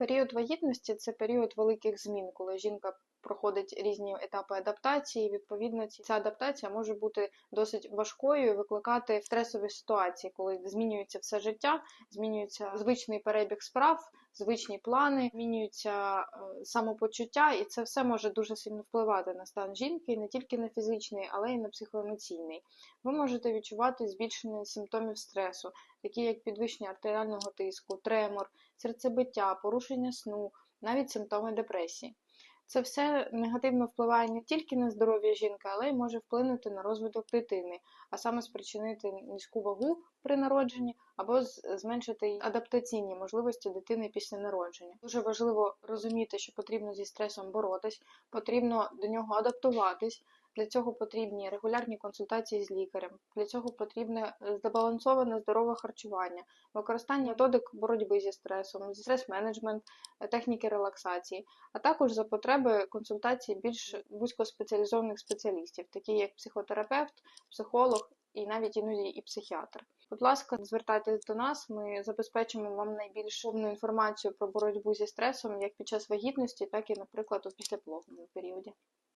Період вагітності це період великих змін, коли жінка проходить різні етапи адаптації. і, Відповідно, ця адаптація може бути досить важкою і викликати стресові ситуації, коли змінюється все життя, змінюється звичний перебіг справ, звичні плани, змінюється е, самопочуття, і це все може дуже сильно впливати на стан жінки, не тільки на фізичний, але й на психоемоційний. Ви можете відчувати збільшення симптомів стресу, такі як підвищення артеріального тиску, тремор, серцебиття, порушення сну, навіть симптоми депресії. Це все негативно впливає не тільки на здоров'я жінки, але й може вплинути на розвиток дитини, а саме спричинити низьку вагу при народженні або зменшити адаптаційні можливості дитини після народження. Дуже важливо розуміти, що потрібно зі стресом боротись, потрібно до нього адаптуватись. Для цього потрібні регулярні консультації з лікарем. Для цього потрібне е, збалансоване здорове харчування, використання методик боротьби зі стресом, стрес-менеджмент, е, техніки релаксації, а також за потреби консультації більш вузькоспеціалізованих спеціалістів, такі як психотерапевт, психолог і навіть іноді і психіатр. Будь ласка, звертайтесь до нас. Ми забезпечимо вам найбільш повну інформацію про боротьбу зі стресом як під час вагітності, так і, наприклад, у післяпологовому періоді.